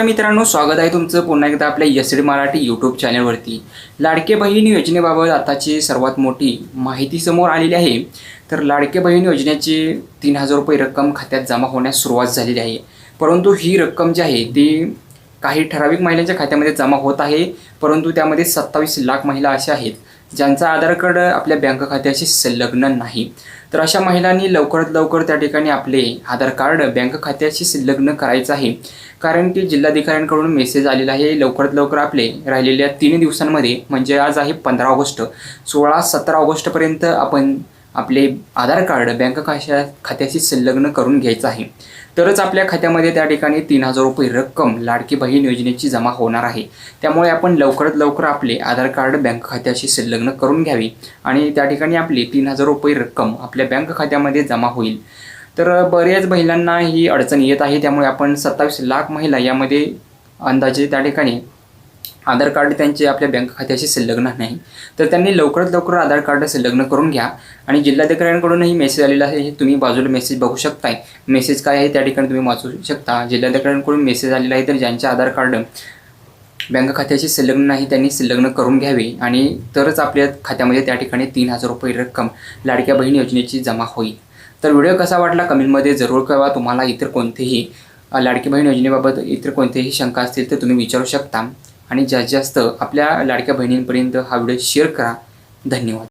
तर मित्रांनो स्वागत आहे तुमचं पुन्हा एकदा आपल्या एस डी मराठी यूट्यूब चॅनलवरती लाडके बहीण योजनेबाबत आताची सर्वात मोठी माहिती समोर आलेली आहे. तर लाडके बहीण योजनेची तीन हजार रुपये रक्कम खात्यात जमा होण्यास सुरुवात झालेली आहे. परंतु ही रक्कम जी आहे ती काही ठराविक महिलांच्या खात्यामध्ये जमा होत आहे परंतु त्यामध्ये सत्तावीस लाख महिला अशा आहेत ज्यांचा आधार कार्ड आपल्या बँक खात्याशी संलग्न नाही. तर अशा महिलांनी लवकरात लवकर त्या ठिकाणी आपले आधार कार्ड बँक खात्याशी संलग्न करायचं आहे. कारण की जिल्हाधिकाऱ्यांकडून मेसेज आलेला आहे लवकरात लवकर आपले राहिलेल्या तीन दिवसांमध्ये म्हणजे आज आहे पंधरा ऑगस्ट. सोळा सतरा ऑगस्टपर्यंत आपण आपले आधार कार्ड बँक खाशा खात्याशी संलग्न करून घ्यायचं आहे. तरच आपल्या खात्यामध्ये त्या ठिकाणी तीन हजार रुपये रक्कम लाडकी बहीण योजनेची जमा होणार आहे. त्यामुळे आपण लवकरात लवकर आपले आधार कार्ड बँक खात्याशी संलग्न करून घ्यावी आणि त्या ठिकाणी आपली तीन हजार रुपये रक्कम आपल्या बँक खात्यामध्ये जमा होईल. तर बऱ्याच महिलांना ही अडचण येत आहे. त्यामुळे आपण सत्तावीस लाख महिला यामध्ये अंदाजे त्या ठिकाणी आधार कार्ड त्यांचे आपल्या बँक खात्याशी संलग्न नाही. तर त्यांनी लवकरात लवकर आधार कार्ड संलग्न करून घ्या. आणि जिल्हाधिकाऱ्यांकडूनही मेसेज आलेला आहे. हे तुम्ही बाजूला मेसेज बघू शकताय. मेसेज काय आहे त्या ठिकाणी तुम्ही वाचू शकता. जिल्हाधिकाऱ्यांकडून मेसेज आलेला आहे तर ज्यांचे आधार कार्ड बँक खात्याशी संलग्न नाही त्यांनी संलग्न करून घ्यावे. आणि तरच आपल्या खात्यामध्ये त्या ठिकाणी तीन हजार रुपये रक्कम लाडक्या बहीण योजनेची जमा होईल. तर व्हिडिओ कसा वाटला कमेंटमध्ये जरूर कळवा. तुम्हाला इतर कोणतेही लाडकी बहीण योजनेबाबत इतर कोणतेही शंका असतील तर तुम्ही विचारू शकता. आणि जास्तीत जास्त आपल्या लाडक्या बहिणींपर्यंत हा व्हिडिओ शेअर करा. धन्यवाद.